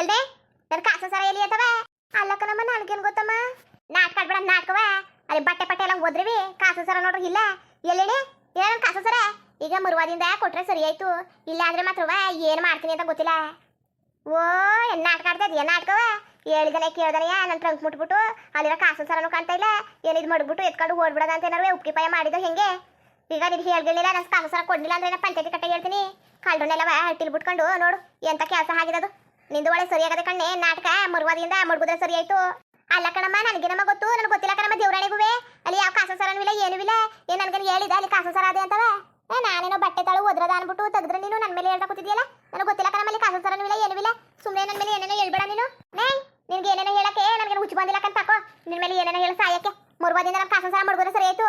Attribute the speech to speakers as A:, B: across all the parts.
A: ಎಲ್ದೆ ನನ್ ಕಾಸ ಸರ ಎಲ್ಲಿ ಅಂತವ ಅಲ್ಲಕ್ಕ ನಮ್ಮ ನನಗೇನ್ ಗೊತ್ತಮ್ಮ? ನಾಟಕ ಆಡ್ಬೇಡ ನಾಟಕವ ಅಲ್ಲಿ ಬಟ್ಟೆ ಪಟ್ಟೆ ಎಲ್ಲ ಓದ್ರಿವಿ ಕಾಸು ಸರ ನೋಡ್ರಿ ಇಲ್ಲ. ಎಲ್ಲೇಳಿ ಏನ ಕಾಸು ಸರ ಈಗ ಮರುವಾದಿಂದ ಕೊಟ್ರೆ ಸರಿ ಆಯ್ತು. ಇಲ್ಲ ಅಂದ್ರೆ ಮಾತ್ರವ ಏನ್ ಮಾಡ್ತೀನಿ ಅಂತ ಗೊತ್ತಿಲ್ಲ. ಓ ಏನ್ ನಾಟಕ ಆಡ್ತಾ ಇದೆಯಾ ನಾಟಕವ ಹೇಳಿದನೆ ಕೇಳ್ದನೆಯ ನನ್ನ ಟ್ರಂಕ್ ಮುಟ್ಬಿಟ್ಟು, ಅಲ್ಲಿರೋ ಕಾಸು ಸರನು ಕಾಣ್ತಾ ಇಲ್ಲ. ಏನಿದ್ ಮಡ್ಬಿಟ್ಟು ಎತ್ಕೊಂಡು ಓಡ್ಬಿಡೋದ ಅಂತ ಏನಾರು ಉಪ್ಪಿಗೆ ಪಾಯ ಮಾಡಿದ್ದು ಹೆಂಗೆ? ಈಗ ನೀನು ಹೇಳ್ಗಳಿಲ್ಲ ನನ್ನ ಕಾಸು ಸರ ಕೊಡ್ಲಿಲ್ಲ ಅಂದ್ರೆ ಪಂಚಾಯತಿ ಕಟ್ಟೆ ಹೇಳ್ತೀನಿ. ಕಳ್ಳನೆಲ್ಲವ ಹಟ್ಟಿಲ್ ಬಿಟ್ಕೊಂಡು ನೋಡು, ಎಂತ ಕೆಲಸ ಆಗಿರೋದು. ನಿಂದು ಒಳ್ಳೆ ಸರಿಯಾಗದೆ ಕಣ್ಣೆ, ನಾಟಕ ಮರುವಾದಿಂದ ಮಡ್ಗುದ್ರೆ ಸರಿ ಅಲ್ಲ ಕಣಮ್ಮ, ನನಗೆ ನಮ್ಮ ಗೊತ್ತು? ನನಗೆ ಗೊತ್ತಿಲ್ಲ ಕಣಮ್ಮ ದೇವ್ರಾಣಿಗುವೆ. ಅಲ್ಲಿ ಯಾವ ಕಾಸ ಸರನೂ ಏನೂ ಇಲ್ಲ. ಏನ್ ನನಗೆ ಹೇಳಿದ ಅಲ್ಲಿ ಕಾಸ ಸರ ಅದೇ ಅಂತವ. ಏ, ನಾನೇನೋ ಬಟ್ಟೆ ತಾಳು ಒದ್ರದ ಅನ್ಬಿಟ್ಟು ತೆಗೆದ್ರೆ ನೀನು ನನ್ನ ಮೇಲೆ ಹೇಳ್ತಾ ಕೂತಿದ್ಯಲ್ಲ? ನನಗೆ ಗೊತ್ತಿಲ್ಲ ಕಣಮ್ಮ, ಅಲ್ಲಿ ಕಾಸ ಸರನೂ ಇಲ್ಲ, ಏನೂ ಇಲ್ಲ. ಸುಮ್ಮನೆ ನನ್ನ ಮೇಲೆ ಏನೇನೋ ಹೇಳ್ಬೇಡ ನೀನು. ನೇ, ನಿನಗೆ ಏನೇನೋ ಹೇಳಕ್ಕೆ? ನನಗೆ ಹುಚ್ಚು ಬಂದಿಲ್ಲ ಕಂತ ಹಾಕೋ ನಿನ್ನ ಮೇಲೆ ಏನೇನೋ ಹೇಳ ಸಾಯಕ್ಕೆ. ಮರುವಾದಿಂದ ನಮ್ಮ ಕಾಸ ಸರ ಮಡ್ಗುದ್ರೆ ಸರಿ ಆಯ್ತು.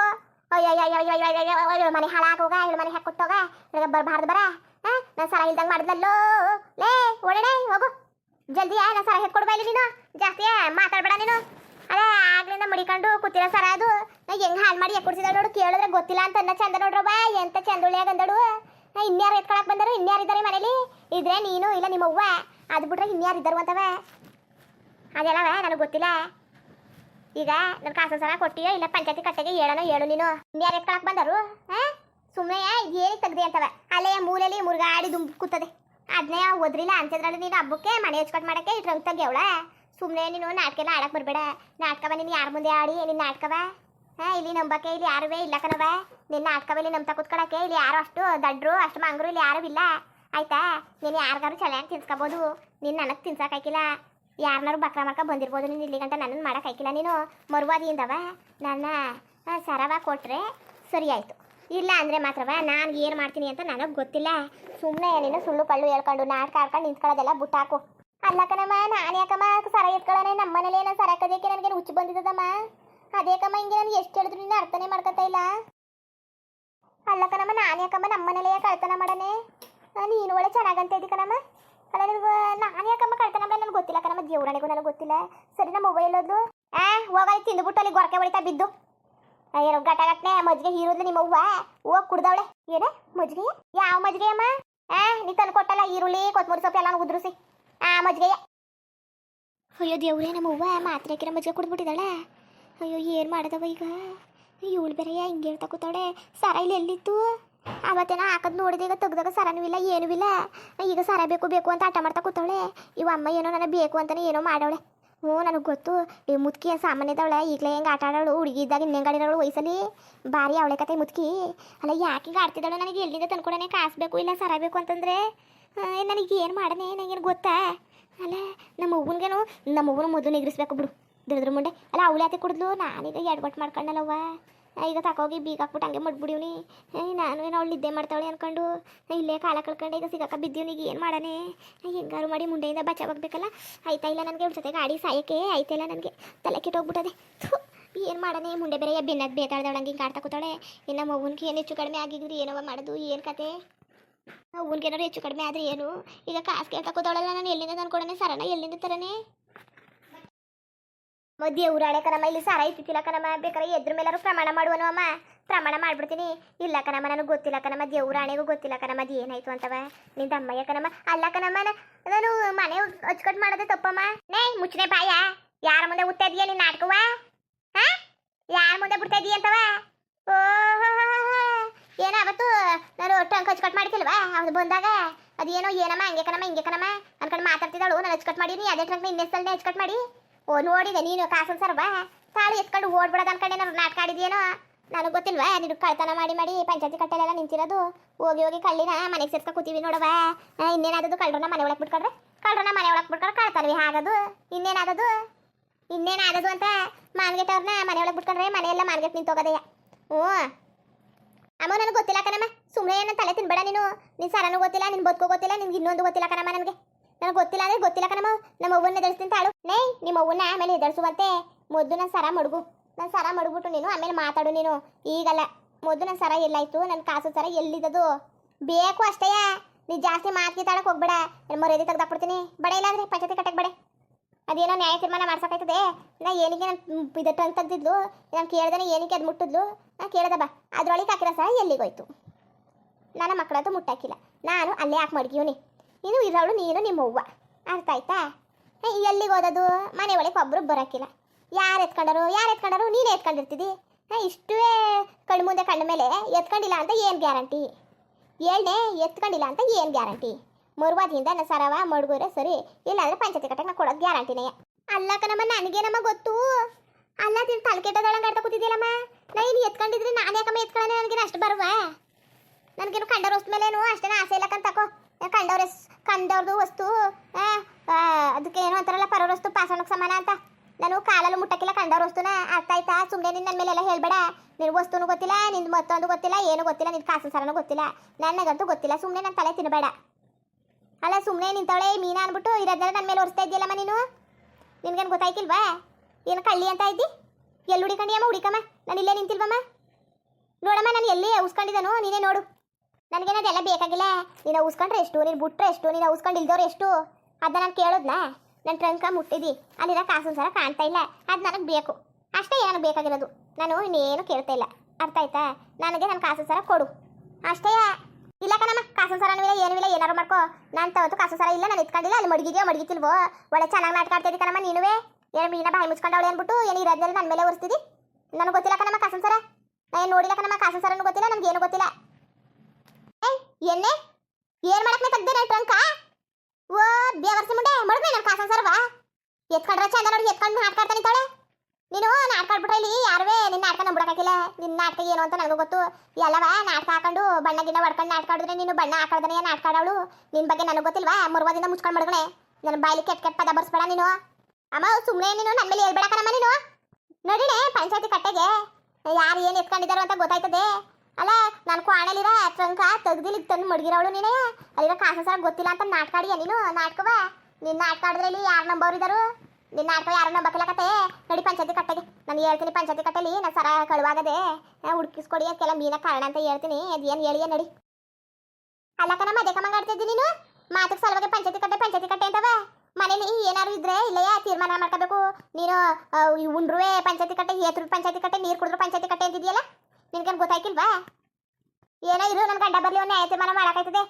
A: ಅಯ್ಯೋ ಮನೆ ಹಾಳಾಗೋಗ ಏಳು ಮನೆ ಹಾಕೊಟ್ಟೋಗ ನನಗೆ ಬರಬಾರ್ದು ಬರ ನಾನು ಸರ ಇಲ್ದಂಗೆ ಮಾಡಿದ್ಲಲ್ಲೋ ಲೇ ಓಡಣೆ ಹೋಗು. ಜಲ್ದಿ ಆಯ್ಲ ಸರ ಎತ್ಕೊಡ್ಬಾ ಇಲ್ಲಿ ನೀನು. ಜಾಸ್ತಿ ಮಾತಾಡ್ಬೇಡ ನೀನು. ಅದೇ ಆಗ್ಲಿಂದ ಮಡಿಕೊಂಡು ಕೂತಿರ ಸರ ಅದು. ಹೆಂಗ್ ಹಾಲ್ ಮಾಡಿ ಎಕ್ಕುಡ್ಸಿದ ನೋಡು. ಕೇಳಿದ್ರೆ ಗೊತ್ತಿಲ್ಲ ಅಂತ ಅನ್ನ ಚಂದ ನೋಡ್ರ ಬಾ. ಎಂತ ಚಂದುಳಿಯಾಗ ನಾ ಇನ್ಯಾರು ಎತ್ಕೊಳಕ್ ಬಂದರು? ಇನ್ಯಾರು ಇದ್ದಾರೆ ಮನೇಲಿ? ಇದ್ರೆ ನೀನು ಇಲ್ಲ ನಿಮ್ಮವ್ವ. ಅದು ಬಿಟ್ರೆ ಇನ್ಯಾರು ಇದ್ದರು ಅಂತವ? ಅದೆಲ್ಲವ ನನಗೆ ಗೊತ್ತಿಲ್ಲ. ಈಗ ನನ್ನ ಕಾಸು ಸಲ ಕೊಟ್ಟಿಯೋ ಇಲ್ಲ ಪಂಚಾಯತಿ ಕಟ್ಟೆಗೆ ಹೇಳೋಣ ಹೇಳು ನೀನು. ಇನ್ಯಾರು ಎತ್ಕೊಳಕ್ ಬಂದರು? ಸುಮ್ಮನೆ ಏನು ತೆಗ್ದಿ ಅಂತವ. ಅಲ್ಲೇ ಮೂಲೆಯಲ್ಲಿ ಮುರುಗಾಡಿ ದುಂಬ್ ಕೂತದೆ. ಅದನ್ನೇ ಓದ್ರಿಲ್ಲ ಅಂತದ್ರಲ್ಲ ನೀನು ಹಬ್ಬಕ್ಕೆ ಮನೆ ಹಚ್ಕೊಟ್ ಮಾಡಕ್ಕೆ ಇಟ್ರಂಗ್ ಅವಳ? ಸುಮ್ಮನೆ ನೀನು ನಾಟಕ ಎಲ್ಲ ಆಡಕ್ಕೆ ಬರಬೇಡ. ನಾಟಕವ ನೀನು ಯಾರ ಮುಂದೆ ಆಡಿ? ನಿನ್ನ ನಾಟಕವ? ಹಾ, ಇಲ್ಲಿ ನಂಬಕ್ಕೆ ಇಲ್ಲಿ ಯಾರುವೇ? ಇಲ್ಲ ಕಣವ ನಿನ್ನ ನಾಟಕವ ಇಲ್ಲಿ ನಂಬ್ತಾ ಕೂತ್ಕೊಳಕ್ಕೆ ಇಲ್ಲಿ ಯಾರು ಅಷ್ಟು ದಡ್ರು, ಅಷ್ಟು ಮಂಗರು ಇಲ್ಲಿ ಯಾರು ಇಲ್ಲ? ಆಯ್ತಾ? ನೀನು ಯಾರಿಗಾರು ಚೆನ್ನಾಗಿ ತಿನ್ಸ್ಕೋಬೋದು? ನೀನು ನನಗೆ ತಿನ್ಸಕ್ಕಾಗಿಲ್ಲ ಯಾರನ್ನಾರು ಬಕ್ರ ಮಕ್ಕ ಬಂದಿರ್ಬೋದು ನೀನು ಇಲ್ಲಿ ಗಂಟ ನನ್ನನ್ನು ಮಾಡೋಕ್ಕಾಗಿಲ್ಲ ನೀನು. ಮರುವಾದಿಯಿಂದವ. ನನ್ನ ಸರವ ಕೊಟ್ಟರೆ ಸರಿ ಆಯಿತು. ಇಲ್ಲ ಅಂದರೆ ಮಾತ್ರವ? ನಾನು ಏನು ಮಾಡ್ತೀನಿ ಅಂತ ನನಗೆ ಗೊತ್ತಿಲ್ಲ. ಸುಮ್ಮನೆ ಏನೇನು ಸುಳ್ಳು ಕಳ್ಳು ಹೇಳ್ಕೊಂಡು, ನಾಟಕ ಆಡ್ಕೊಂಡು ನಿಂತ್ಕೊಳ್ಳೋದೆಲ್ಲ ಬುಟ್ಟಾಕು. ಅಲ್ಲ ಕಣಮ್ಮ, ನಾನು ಯಾಕಮ್ಮ ಸರ ಎತ್ಕೊಳ್ಳೋಣ? ನಮ್ಮ ಮನೇಲಿ ಏನೋ ಸರ ಕದಿಯಕ್ಕೆ ನನಗೆ ಹುಚ್ಚು ಬಂದಿದ್ದದಮ್ಮ ಅದೇ ಕಮ್ಮ, ಹಿಂಗೆ ನನ್ಗೆ ಎಷ್ಟು ಹೇಳಿದ್ರು ನೀನು ಅರ್ಥನೇ ಮಾಡ್ಕೊತಾ ಇಲ್ಲ. ಅಲ್ಲ ಕಣಮ್ಮ, ನಾನು ಯಾಕಮ್ಮ ನಮ್ಮ ಮನೇಲೆ ಕಳ್ತನ ಮಾಡನೆ ನೀನು ಒಳ್ಳೆ ಚೆನ್ನಾಗಂತ ಇದ್ದಿ ಕಣಮ್ಮ. ಅಲ್ಲ ನಿನಗೆ, ನಾನು ಯಾಕಮ್ಮ ಕಳ್ತನ ಮಾಡ ನನಗೆ ಗೊತ್ತಿಲ್ಲ ಕಣಮ್ಮ. ದೇವ್ರಣಿಗೂ ನನಗೆ ಗೊತ್ತಿಲ್ಲ. ಸರಿ ನಮ್ಮ ಮೊಬೈಲ್ ಅದು ಆ, ಹೋಗಿ ತಿಂದುಬಿಟ್ಟು ಅಲ್ಲಿ ಗೊರಕೆ ಹೊಡಿತಾ ಬಿದ್ದು. ಏನೋ ಗಟ ಗಟ್ಟನೆ ಮಜ್ಜಿಗೆ ಹೀರೋದ್ಲು ನಿಮ್ಮ ಅವ್ವ. ಹೋಗಿ ಕುಡ್ದವಳೆ. ಏನ? ಮಜ್ಜಿಗೆ? ಯಾವ ಮಜ್ಜಿಗೆ ಅಮ್ಮ? ಆ, ನೀ ತಂದು ಕೊಟ್ಟಲ್ಲ, ಈರುಳ್ಳಿ ಕೊತ್ತಂಬರಿ ಸೊಪ್ಪು ಎಲ್ಲ ಉದ್ರಸಿ. ಆ ಮಜ್ಜಿಗೆ ಅಯ್ಯೋ, ದೇವ್ರೇ, ನಮ್ಮ ಅವ್ವ ಮಾತ್ರೆ ಹಾಕಿರೋ ಮಜ್ಜಿಗೆ ಕುಡ್ದ್ಬಿಟ್ಟಿದ್ದಾಳೆ. ಅಯ್ಯೋ, ಏನ್ ಮಾಡೋದವ ಈಗ? ಇವಳು ಬೇರೆ ಹಿಂಗೆ ಹೇಳ್ತಾ ಕೂತಾಳೆ? ಸರ ಇಲ್ಲಿ ಎಲ್ಲಿತ್ತು? ಅವತ್ತೇನ ಹಾಕದ್ ನೋಡಿದೆ, ಈಗ ತೆಗ್ದಾಗ ಸರನೂ ಇಲ್ಲ, ಏನೂ ಇಲ್ಲ. ಈಗ ಸರ ಬೇಕು ಬೇಕು ಅಂತ ಆಟ ಮಾಡ್ತಾ ಕೂತಾಳೆ. ಇವ ಅಮ್ಮ ಏನೋ ನನಗೆ ಬೇಕು ಅಂತಾನೆ ಏನೋ ಮಾಡವಳೆ ಹ್ಞೂ, ನನಗೆ ಗೊತ್ತು. ಈ ಮುತ್ಕಿ ಏನು ಸಾಮಾನ್ಯ ಇದ್ದಾವಳೆ ಈಗಲೇ ಹೆಂಗೆ ಆಟ ಆಡೋಳು ಹುಡುಗಿ ಇದ್ದಾಗ ಇನ್ನೇಂಗೆ ಆಡಿರೋಳು ವಯಸ್ಸಲ್ಲಿ ಭಾರಿ ಅವಳೆ ಕತೆ ಮುತ್ಕಿ. ಅಲ್ಲ, ಯಾಕೆ ಆಡ್ತಿದ್ದಾಳು? ನನಗೆ ಎಲ್ಲಿಂದ ತಂದ್ಕೊಡೋಣ? ಕಾಸ್ಬೇಕು ಇಲ್ಲ ಸರಬೇಕು ಅಂತಂದರೆ? ನನಗೆ ಏನು ಮಾಡನೆ ನನಗೇನು ಗೊತ್ತಾ? ಅಲ್ಲ, ನಮ್ಮ ಅವ್ವನಿಗೇನು, ನಮ್ಮ ಅವ್ವನ ಮೊದಲು ನಿಗ್ರಿಸ್ಬೇಕು ಬಿಡು. ದಿಡಿದ್ರ ಮುಂಡೆ. ಅಲ್ಲ, ಅವಳೆ ಅತಿ ಕುಡಿದ್ಲು? ನಾನೀಗ ಎಡ್ಬಟ್ಟು ಮಾಡ್ಕೊಂಡಲ್ಲವ್ವ ಈಗ ತಕೋಗಿ ಬೀಗ ಹಾಕ್ಬಿಟ್ಟು ಹಂಗೆ ಮಾಡ್ಬಿಡಿವ್ನಿ. ನಾನು ಏನೋ ಅವಳು ನಿದ್ದೆ ಮಾಡ್ತಾವಳೆ ಅನ್ಕೊಂಡು. ಇಲ್ಲೇ ಕಾಲ ಕಳ್ಕೊಂಡು, ಈಗ ಸಿಗಾಕ ಬಿದ್ದೀವ್ನಿಗೆ ಏನು ಮಾಡನೆ ಹೆಂಗಾರು ಮಾಡಿ ಮುಂಡೆಯಿಂದ ಬಚಾವಾಗಬೇಕಲ್ಲ ಆಯ್ತಾ ಇಲ್ಲ ನನಗೆ ಅವ್ಳ ಜೊತೆ ಗಾಡಿ ಸಾಯಕ್ಕೆ? ಆಯ್ತಾ ನನಗೆ? ತಲೆ ಕೆಟ್ಟೋಗ್ಬಿಟ್ಟದೆ ಏನು ಮಾಡನೆ ಮುಂಡೆ ಬೇರೆ ಬೆನ್ನಕ್ಕೆ ಬೇತಾಳ್ದವಳಂಗೆ ಹಿಂಗೆ ಆಡ್ತಾ ಕೂತಾಳೆ. ಇನ್ನು ಮಗುನ್ಗೆ ಏನು ಹೆಚ್ಚು ಕಡಿಮೆ ಆಗಿದ್ರು ಏನವ ಮಾಡೋದು, ಏನು ಕತೆ? ಮಗುನ್ಗೆ ಏನಾದ್ರು ಹೆಚ್ಚು ಕಡಿಮೆ ಆದರೆ ಏನು? ಈಗ ಕಾಸು ಕೇಳ್ತಾ ಕೂತಾಳಲ್ಲ, ನಾನು ಎಲ್ಲಿಂದ ತಂದ್ಕೊಡನೆ ಸರನ ಎಲ್ಲಿಂದ ತರನೆ? ಮಧ್ಯೆ ಊರಾಣೆ ಕನಮ್ಮ ಇಲ್ಲಿ ಸಾರ ಇತ್ತಿಲ್ಲ ಕನಮ್ಮ ಬೇಕಾರೆ ಎದ್ರ ಮೇಲಾರು ಪ್ರಮಾಣ ಮಾಡುವನು ಅಮ್ಮ. ಪ್ರಮಾಣ ಮಾಡ್ಬಿಡ್ತೀನಿ. ಇಲ್ಲ ಕನಮ್ಮ ನನಗೆ ಗೊತ್ತಿಲ್ಲ ಕಣಮ್ಮ. ದೇವ್ರಾಣೆಗೂ ಗೊತ್ತಿಲ್ಲ ಕನಮ್ಮ ಅದು ಏನಾಯ್ತು ಅಂತವ? ನಿಂದ ಅಮ್ಮಯ್ಯ ಕನಮ್ಮ ಅಲ್ಲ ಕನಮ್ಮ ನಾನು ಮನೆ ಅಚ್ಕಟ್ ಮಾಡೋದೆ ತಪ್ಪಮ್ಮ. ನೇ, ಮುಚ್ಚನೆ ಬಾಯ. ಯಾರ ಮುಂದೆ ಉತ್ತಾ ಇದೀಯ ನೀನ್ ನಾಟಕವ? ಹಾ? ಯಾರ ಮುಂದೆ ಬಿಡ್ತಾ ಇದೀಯ ಅಂತವ? ಓಹೋ ಏನೋ ಅವತ್ತು ನಾನು ಟಂಕ್ ಅಚ್ಚುಕಟ್ಟು ಮಾಡ್ತಿಲ್ವಾ ಅವ್ನು ಬಂದಾಗ? ಅದೇನೋ ಏನಮ್ಮ, ಹಂಗೆ ಕನಮ್ಮ ಹಿಂಗೆ ಕನಮ್ಮ ಅನ್ಕೊಂಡು ಮಾತಾಡ್ತಿದ್ದಾಳು? ನಾನು ಅಚ್ಚುಕಟ್ಟು ಮಾಡಿ ನೀ ಅದೇ ಟ್ರಂಕ್ ಇನ್ನೆಸ್ತಲ್ನೇ ಅಚ್ಚುಕಟ್ಟು ಮಾಡಿ. ಓ, ನೋಡಿದೆ, ನೀನು ಕಾಸು ಸರ್ ಬಾ. ತಾಳಿ ಎತ್ಕೊಂಡು ಓಡ್ಬಿಡೋದು ಅನ್ಕೊಂಡೆ, ನಾನು ನಾಟಕ ಆಡಿದ್ಯೇನೋ. ನನಗೆ ಗೊತ್ತಿಲ್ವಾ, ನೀನು ಕಳ್ತನ ಮಾಡಿ ಮಾಡಿ ಪಂಚಾಯತಿ ಕಟ್ಟೆಲೆಲ್ಲ ನಿಂತಿರೋದು. ಹೋಗಿ ಹೋಗಿ ಕಳ್ಳಿನ ಮನೆಗೆ ಸೇರ್ಸ್ಕೊ ಕೂತೀವಿ ನೋಡವ ಇನ್ನೇನಾದದು ಕಳ್ಳರನ್ನ ಮನೆ ಒಳಗೆ ಬಿಟ್ಕೊಂಡ್ರೆ? ಕಳ್ಳರನ್ನ ಮನೆ ಒಳಗೆ ಬಿಟ್ಕೊಂಡ್ರೆ ಕಳ್ತಾರವಿ ಹಾಗದು. ಇನ್ನೇನಾದದು ಇನ್ನೇನಾದದು ಅಂತ ಮಾರ್ಗೆಟ್ ಮನೆ ಒಳಗೆ ಬಿಟ್ಕೊಂಡ್ರೆ ಮನೆಯೆಲ್ಲ ಮಾರ್ಗೆಟ್ ನಿಂತೋಗದೆಯ ಹ್ಞೂ. ಅಮ್ಮ, ನನಗೆ ಗೊತ್ತಿಲ್ಲ ಕಣಮ್ಮ. ಸುಮ್ಮನೆ ಏನೋ ತಲೆ ತಿನ್ಬೇಡ ನೀನು. ನಿನ್ನ ಸರನೂ ಗೊತ್ತಿಲ್ಲ ನಿನ್ನ ಬದುಕು ಗೊತ್ತಿಲ್ಲ, ನಿನ್ಗೆ ಇನ್ನೊಂದು ಗೊತ್ತಿಲ್ಲ ಕಣಮ್ಮ ನನಗೆ. ನನಗೆ ಗೊತ್ತಿಲ್ಲ ಅಂದ್ರೆ ಗೊತ್ತಿಲ್ಲ ಕಣಮ್ಮ. ನಮ್ಮ ಅವ್ವನ್ನ ಎದರ್ಸ್ತೀನಿ ತಾಳು ನೇ, ನಿಮ್ಮ ಅವ್ವನ್ನ ಆಮೇಲೆ ಎದರ್ಸುವಂತೆ ಮೊದ್ದು ನನ್ನ ಸರ ಮಡುಗು. ನನ್ನ ಸರ ಮಡುಗ್ಬಿಟ್ಟು ನೀನು, ಆಮೇಲೆ ಮಾತಾಡು ನೀನು. ಈಗಲ್ಲ ಮೊದ್ದು ನನ್ನ ಸರ ಎಲ್ಲಾಯ್ತು, ನನ್ನ ಕಾಸು ಸರ ಎಲ್ಲಿದ್ದದು? ಬೇಕು ಅಷ್ಟೇ, ನೀ ಜಾಸ್ತಿ ಮಾತು ತಾಳಕ್ ಹೋಗ್ಬೇಡ. ನಾನು ಮರ್ಯಾದೆ ತೆಗ್ದಾಕ್ಬಿಡ್ತೀನಿ ಬಡ ಇಲ್ಲ ಅಂದ್ರೆ ಪಂಚಾಯತಿ ಕಟ್ಟಕ್ಕೆ ಬಡೆ. ಅದೇನೋ ನ್ಯಾಯ ತೀರ್ಮಾನ ಮಾಡ್ಸಕ್ಕಾಯ್ತದೆ? ನಾ ಏನಿಗೆ ನಾನು ಇದು ಟಂಗ್ ತೆಗ್ದಿದ್ಲು ನಾನು ಕೇಳ್ದೆ ಏನಕ್ಕೆ ಅದು ಮುಟ್ಟಿದ್ಲು? ನಾ ಕೇಳ್ದೆ ಬಾ. ಅದ್ರೊಳಗೆ ಹಾಕಿರೋ ಸಹ ಎಲ್ಲಿಗೋಯ್ತು ನನ್ನ ಮಕ್ಕಳಂತೂ ಮುಟ್ಟಾಕಿಲ್ಲ. ನಾನು ಅಲ್ಲೇ ಹಾಕಿ ಮಡಗಿವ್ನಿ. ನೀನು ಇರೋಳು ನೀನು ನಿಮ್ಮ ಅವ್ವ. ಅರ್ಥ ಆಯ್ತಾ? ಎಲ್ಲಿಗೆ ಓದೋದು ಮನೆ ಒಳಗೆ ಒಬ್ಬರು ಬರೋಕ್ಕಿಲ್ಲ ಯಾರು ಎತ್ಕೊಂಡರು? ಯಾರು ಎತ್ಕೊಂಡರು? ನೀನೇ ಎತ್ಕೊಂಡಿರ್ತಿದ್ದಿ ಹಾಂ ಇಷ್ಟೇ ಕಣ್ಣು ಮುಂದೆ ಕಣ್ಣ ಮೇಲೆ ಎತ್ಕೊಂಡಿಲ್ಲ ಅಂತ ಏನು ಗ್ಯಾರಂಟಿ? ಏಳನೇ ಎತ್ಕೊಂಡಿಲ್ಲ ಅಂತ ಏನು ಗ್ಯಾರಂಟಿ? ಮರುವಾದಿಂದ ನಾ ಸರವ, ಮಡ್ಗೋರೆ, ಸರಿ, ಇಲ್ಲಾಂದ್ರೆ ಪಂಚಾಯತಿ ಕಟ್ಟಕ್ಕೆ ನಾ ಕೊಡೋದು ಗ್ಯಾರಂಟಿನೇ. ಅಲ್ಲ ಕಣಮ್ಮ, ನನಗೇನಮ್ಮ ಗೊತ್ತು? ಅಲ್ಲ ತಿರು ತಲೆ ಕೆಟ್ಟದೊಳಗೆ ಆಡ್ತಾ ಕೂತಿದ್ದೀಯಲ್ಲಮ್ಮ ನಾ ಇನ್ನು ಎತ್ಕೊಂಡಿದ್ರೆ ನಾನು ಯಾಕಮ್ಮ ಎತ್ಕೊಳ್ಳೋಣ ನನಗೇನು ಅಷ್ಟು ಬರುವ? ನನಗೇನು ಕಂಡರೋಸ್ತ ಮೇಲೆ ಮೇಲೇನು ಅಷ್ಟೇನ ಆಸೆ ಇಲ್ಲ ಕಂತಕೋ ಕಂಡವ್ರ ಕಂಡವ್ರದ್ದು ವಸ್ತು ಅದಕ್ಕೆ ಏನು ಅಂತಾರಲ್ಲ, ಪರೋರ್ ವಸ್ತು ಪಾಸಣಕ್ಕೆ ಸಮಾನ ಅಂತ. ನಾನು ಕಾಲಲ್ಲಿ ಮುಟ್ಟಕ್ಕಿಲ್ಲ ಕಂಡವ್ರ ವಸ್ತುನ. ಅರ್ಥ ಆಯ್ತಾ? ಸುಮ್ಮನೆ ನಿನ್ನ ಮೇಲೆ ಮೇಲೆಲ್ಲ ಹೇಳ್ಬೇಡ. ನಿನ್ನ ವಸ್ತುನು ಗೊತ್ತಿಲ್ಲ ನಿನ್ನ ಮತ್ತೊಂದು ಗೊತ್ತಿಲ್ಲ, ಏನು ಗೊತ್ತಿಲ್ಲ ನಿನ್ನ ಕಾಸು ಸರನು ಗೊತ್ತಿಲ್ಲ. ನನಗಂತೂ ಗೊತ್ತಿಲ್ಲ. ಸುಮ್ಮನೆ ನನ್ನ ತಲೆ ತಿನ್ನಬೇಡ ಅಲ್ಲ ಸುಮ್ಮನೆ ನಿಂತವಳೆ ಮೀನಾ ಅಂದ್ಬಿಟ್ಟು ಇರೋದ್ರೆ ನನ್ನ ಮೇಲೆ ಒರೆಸ್ತಾ ಇದ್ದಿಲ್ಲಮ್ಮ ನೀನು? ನಿನ್ಗೇನು ಗೊತ್ತಾಯ್ತಿಲ್ವಾ? ಏನು ಕಳ್ಳಿ ಅಂತ ಇದ್ದಿ? ಎಲ್ಲಿ ಹುಡಿಕಂಡಿಯಮ್ಮ, ಹುಡಿಕಮ್ಮ? ನಾನು ಇಲ್ಲೇ ನಿಂತಿಲ್ವಮ್ಮ? ನೋಡಮ್ಮ, ನಾನು ಎಲ್ಲಿ ಉಸ್ಕೊಂಡಿದ್ದಾನು? ನೀನೇ ನೋಡು. ನನಗೇನದೆಲ್ಲ ಬೇಕಾಗಿಲ್ಲ? ನೀನು ಉಸ್ಕೊಂಡ್ರೆ ಎಷ್ಟು? ನೀನು ಬಿಟ್ರೆ ಎಷ್ಟು? ನೀನು ಉಸ್ಕೊಂಡು ಇಲ್ದವ್ರು ಎಷ್ಟು? ಅದನ್ನ ನಾನು ಕೇಳೋದ್ನಾ? ನನ್ನ ಟ್ರಂಕ ಮುಟ್ಟಿದಿ. ಅಲ್ಲಿರೋ ಕಾಸು ಸರ ಕಾಣ್ತಾ ಇಲ್ಲ. ಅದು ನನಗೆ ಬೇಕು. ಅಷ್ಟೇ ನನಗೆ ಬೇಕಾಗಿರೋದು. ನಾನು ಇನ್ನೇನು ಕೇಳ್ತಾ ಇಲ್ಲ. ಅರ್ಥ ಆಯ್ತಾ? ನನಗೆ ನನ್ನ ಕಾಸು ಸರ ಕೊಡು. ಅಷ್ಟೇ. ಇಲ್ಲ ಕಣಮ್ಮ ಕಾಸು ಸರನೂ ಇಲ್ಲ, ಏನೂ ಇಲ್ಲ. ಏನಾರು ಮಾಡ್ಕೋ. ನಾನು ತವತ್ತು ಕಾಸು ಸರ ಇಲ್ಲ. ನಾನು ಇತ್ಕೊಂಡಿಲ್ಲ ಅಲ್ಲಿ ಮಡಗಿದ್ಯೋ, ಮಡಗಿತಿಲ್ವೋ? ಒಳ್ಳೆ ಚೆನ್ನಾಗಿ ನಾಟಕ ಆಡ್ತಾ ಕಣಮ್ಮ ನೀನುವೇ. ಏನು ಮೀನ ಬಾಯಿ ಮುಚ್ಕೊಂಡವಳೆ ಅಂದ್ಬಿಟ್ಟು ಏನು ಇರೋದ್ನೆಲ್ಲ ನನ್ನ ಮೇಲೆ ಒರೆಸ್ತಿದ್ದಿ ನನಗೆ ಗೊತ್ತಿಲ್ಲ ಕಣಮ್ಮ ಕಾಸು ಸರ. ನಾ ಏನು ನೋಡಿಲ್ಲ ಕಣಮ್ಮ ಕಾಸು ಸರನು ಗೊತ್ತಿಲ್ಲ, ನನಗೇನು ಏನು ಗೊತ್ತಿಲ್ಲ. ಎಣ್ಣೆ? ಏನ್ ಮಾಡಕ್ ತೆಗ್ದೆ ಟ್ರಂಕ ಓ ಬೇವರ್ಸಿ ಮುಂಡೆ ಮಡ್ದೆ ನಮ್ಮ ಕಾಸನ್ ಸರ್ವ. ಎತ್ಕೊಂಡ್ರ ಚಂದ ನೋಡಿ, ಎತ್ಕೊಂಡು ನಾಟಕ ತಾಳೆ ನೀನು ನಾಟಕ ಆಡ್ಬಿಟ್ರೆ ಇಲ್ಲಿ ಯಾರ್ವೇ ನಿನ್ನ ನಾಟಕ ನಂಬಿಡಕ್ಕಾಗಿಲ್ಲ ನಿನ್ನ ನಾಟಕ ಏನು ಅಂತ ನನಗೂ ಗೊತ್ತು. ಎಲ್ಲವ ನಾಟಕ ಹಾಕೊಂಡು ಬಣ್ಣ ಗಿಣ್ಣ ಹೊಡ್ಕೊಂಡು ನಾಟಕ ಆಡಿದ್ರೆ ನೀನು ಬಣ್ಣ ಹಾಕೋದನೆ ನಾಟಕ ಆಡವಳು. ನಿನ್ ಬಗ್ಗೆ ನನಗೆ ಗೊತ್ತಿಲ್ವಾ? ಮುರ್ವದಿಂದ ಮುಚ್ಕೊಂಡು ಮಾಡ್ಕೊಳೆ ನನ್ನ ಬಾಯಲ್ಲಿ ಕೆಟ್ಟ ಕೆಟ್ಟ ಪದ ಬರ್ಸ್ಬೇಡ ನೀನು. ಅಮ್ಮ ಸುಮ್ಮನೆ ನೀನು ನನ್ನ ಮೇಲೆ ಹೇಳ್ಬೇಡಕ್ಕನಮ್ಮ ನೀನು. ನೋಡಿಣೆ ಪಂಚಾಯತಿ ಕಟ್ಟೆಗೆ. ಯಾರು ಏನು ಎತ್ಕೊಂಡಿದ್ದಾರೋ ಅಂತ ಗೊತ್ತಾಯ್ತದೆ. ಅಲ್ಲ ನಾನು ಕ್ವಾಣಲಿರ ಟ್ರಂಕ ತೆಗ್ದಿಲ್ಲಿ ತಂದು ಮಡಗಿರೋಳು ನೀನೇ. ಅಲ್ಲಿರೋ ಕಾಸು ಸರ ಗೊತ್ತಿಲ್ಲ ಅಂತ ನಾಟ್ಕಾಡಿಯ ನೀನು? ನಾಟಕವ? ನಿನ್ನ ನಾಟಕ ಆಡಿದ್ರೆ ಇಲ್ಲಿ ಯಾರು ನಂಬರ್ ಇದ್ದಾರು ನಿನ್ನ ನಾಟಕ ಯಾರು ನಂಬಕ್ಕಿಲ್ಲ ಕತೆ? ನಡಿ ಪಂಚಾಯತಿ ಕಟ್ಟೆಗೆ. ನಾನು ಹೇಳ್ತೀನಿ ಪಂಚಾಯತಿ ಕಟ್ಟೆಲಿ, ನಾನು ಸರ ಕಳುವಾಗದೆ. ಹುಡುಕಿಸ್ಕೊಡಿ ಅದಕ್ಕೆಲ್ಲ ಮೀನ ಕಾರಣ ಅಂತ ಹೇಳ್ತೀನಿ. ಅದೇನು ಹೇಳಿಯ ನಡಿ. ಅಲ್ಲ ಕಣ ಅದೇ ಕಮ್ಮಂಗ್ ಆಡ್ತಿದ್ದಿ ನೀನು? ಮಾತಕ್ಕೆ ಸಲುವಾಗಿ ಪಂಚಾಯತಿ ಕಟ್ಟೆ ಪಂಚಾಯತಿ ಕಟ್ಟೆ ಅಂತವ. ಮನೇಲಿ ಏನಾರು ಇದ್ರೆ ಇಲ್ಲಯ್ಯ ತೀರ್ಮಾನ ಮಾಡ್ಕೋಬೇಕು. ನೀನು ಉಂಡ್ರುವೆ ಪಂಚಾಯತಿ ಕಟ್ಟೆ ಏತ್ರ ಪಂಚಾಯತಿ ಕಟ್ಟೆ, ನೀರು ಕುಡಿದ್ರು ಪಂಚಾಯತಿ ಕಟ್ಟೆ ಅಂತಿದ್ಯಲ್ಲ? ನಿನ್ಗೇನು ಗೊತ್ತಾಯ್ಕಿಲ್ವಾ? ಏನೋ ಇರು ನನ್ನ ಗಂಡ ಬರ್ಲಿ ಒಂದು ನ್ಯಾಯ ತೀರ್ಮಾನ ಮಾಡಕ್ಕಾಯ್ತದೆ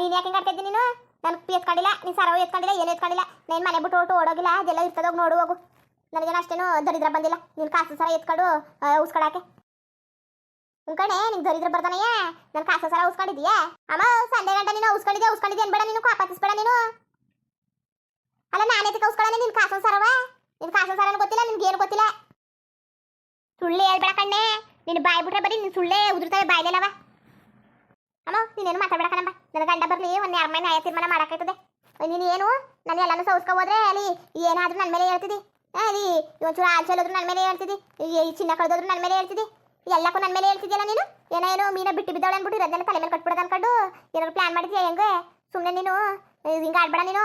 A: ನೀನು ಯಾಕೆ ಹಿಂಗೆ ಆಡ್ತಿದ್ದಿ ನೀನು? ನಾನು ಎತ್ಕೊಂಡಿಲ್ಲ, ನೀನು ಸರವು ಎತ್ಕೊಂಡಿಲ್ಲ, ಏನು ಎತ್ಕೊಂಡಿಲ್ಲ? ನೀನು ಮನೆ ಬಿಟ್ಟು ಓಡೋಗಿಲ್ಲ, ಅದೆಲ್ಲ ಇರ್ತದೋಗಿ ನೋಡು ಹೋಗು. ನನಗೇನು ಅಷ್ಟೇನು ದರಿದ್ರ ಬಂದಿಲ್ಲ. ನೀನು ಕಾಸು ಸರ ಎತ್ಕೊಂಡು ಉಸ್ಕೊಳಕ್ಕೆ. ಉಂಕಣೆ ನಿಂಗೆ ದರಿದ್ರ ಬರ್ತಾನಯ್ಯ ನನ್ನ ಕಾಸು ಸರ ಉಸ್ಕೊಂಡಿದ್ಯಾ ಅಮ್ಮ, ಸಂಡೆ ಗಂಟ ನೀನು ಉಸ್ಕೊಂಡಿದ್ಯಾ ಉಸ್ಕೊಂಡಿದ್ಯಾ ಅನ್ಬೇಡ ನೀನು ಕಾಪಾತಿಸ್ಬೇಡ ನೀನು. ಅಲ್ಲ, ನಾನು ಎತ್ತಕ್ಕೆ ಉಸ್ಕೊಳ್ಳೋಣ ನಿನ್ನ ಕಾಸು ಸರವ ನಿನ್ನ ಕಾಸು ಸರನು ಗೊತ್ತಿಲ್ಲ, ನಿನ್ಗೆ ಏನು ಗೊತ್ತಿಲ್ಲ? ಸುಳ್ಳೆ ಹೇಳ್ಬೇಡ ಕಣ್ಣೆ. ನಿನ್ನ ಬಾಯ್ ಬಿಟ್ರೆ ಬರೀ ನಿನ್ನ ಸುಳ್ಳೇ ಉದುರ್ತಾವೆ ಬಾಯ್ಲೆಲ್ಲವ ಅಮ್ಮ, ನೀನೇನು ಮಾತಾಡ್ಬೇಡ ಕಣಮ್ಮ ನನ್ನ ಗಂಡ ಬರಲಿ, ಒಂದು ಯಾರ ನ್ಯಾಯ ತೀರ್ಮಾನ ಮಾಡಕ್ಕಾಯ್ತದೆ. ನೀನು ಏನು? ನಾನು ಎಲ್ಲಾನು ಸೌಸ್ಕೊ ಹೋದ್ರೆ, ಅಲ್ಲಿ ಏನಾದ್ರೂ ನನ್ನ ಮೇಲೆ ಹೇಳ್ತಿದ್ದಿ ಅಲ್ಲಿ ಒಂಚೂರು ಹಾಲು ಚೆಲ್ಲೋದ್ರು ನನ್ನ ಮೇಲೆ ಹೇಳ್ತಿದ್ದಿ ಈ ಚಿನ್ನ ಕಳೆದೋದ್ರು ನನ್ನ ಮೇಲೆ ಹೇಳ್ತಿದ್ದಿ ಎಲ್ಲಕ್ಕೂ ನನ್ನ ಮೇಲೆ ಹೇಳ್ತಿದ್ಯಲ್ಲ ನೀನು? ಏನೋ ಏನೋ ಮೀನ ಬಿಟ್ಟು ಬಿದ್ದವಳೆ ಅಂದ್ಬಿಟ್ಟು ತಲೆ ಮೇಲೆ ಕಟ್ಬಿಡೋದು ಅನ್ಕೊಂಡು ಏನಾದ್ರು ಪ್ಲಾನ್ ಮಾಡಿದ್ಯಾ ಹೆಂಗೆ? ಸುಮ್ಮನೆ ನೀನು, ಹಿಂಗೆ ಆಡ್ಬೇಡ ನೀನು.